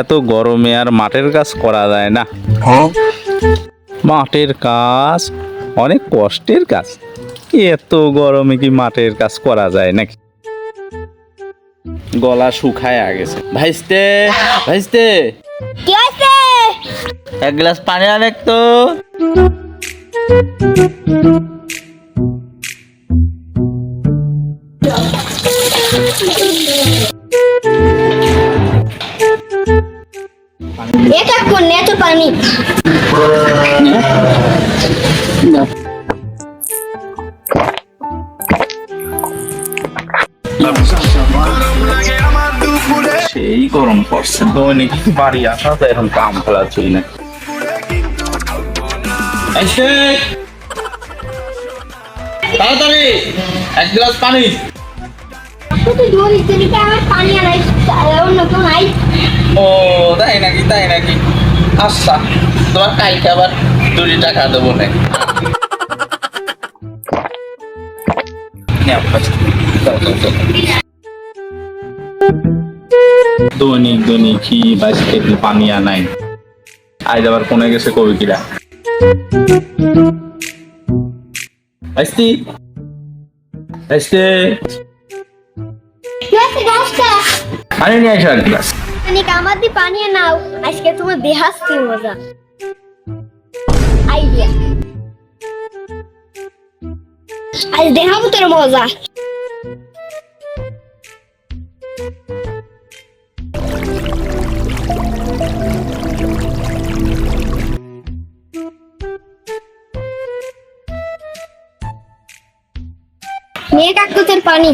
এত গরমে আর মাঠের কাজ করা যায় না। মাঠের কাজ অনেক কষ্টের কাজ। এত গরমে কি মাঠের কাজ করা যায় নাকি? গলা শুকায় গেছে। ভাইস্তে ভাইস্তে। কি এক গ্লাস পানি আনেক তো পানি সেই গরম পড়ছে দৈনিক বাড়ি আসা তো এখন কাম ফেলা চুই না। তাড়াতাড়ি! এক গ্লাস পানি। পানি ও তাই নাকি তাই নাকি? আচ্ছা তোমার কালকে আবার দুটি টাকা দেবো না দৈনিক দৈনিক কি বাঁচতে পানি আনাই আজ আবার কোনে গেছে কবি কিরা। আসতি আসতে পানি নিয়ে আসো এক মানে আমার দিয়ে পানি নাও। আজকে তোমার দেহাস্তি মজা। আইডিয়া। আজ দেখাবো তোর মজা। নিয়ে কাকু তোর পানি?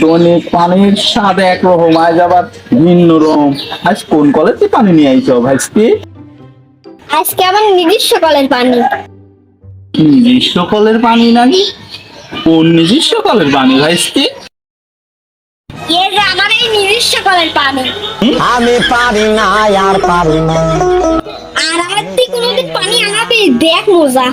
দৈনিক পানির স্বাদ একরকম আজ আবার ভিন্ন রকম। আজ কোন কলেজে পানি নিয়ে আইছো ভাইস্তি? আজকে আমার নিজস্ব কলের পানি। নিজস্ব কলের পানি নাকি কোন নিজস্ব কলের পানি ভাইস্তি? আমার এই নিজস্ব কলের পানি। আমি পারি না আর পারি না। আর আমার কোনোদিন পানি আনাবে দেখ মজা।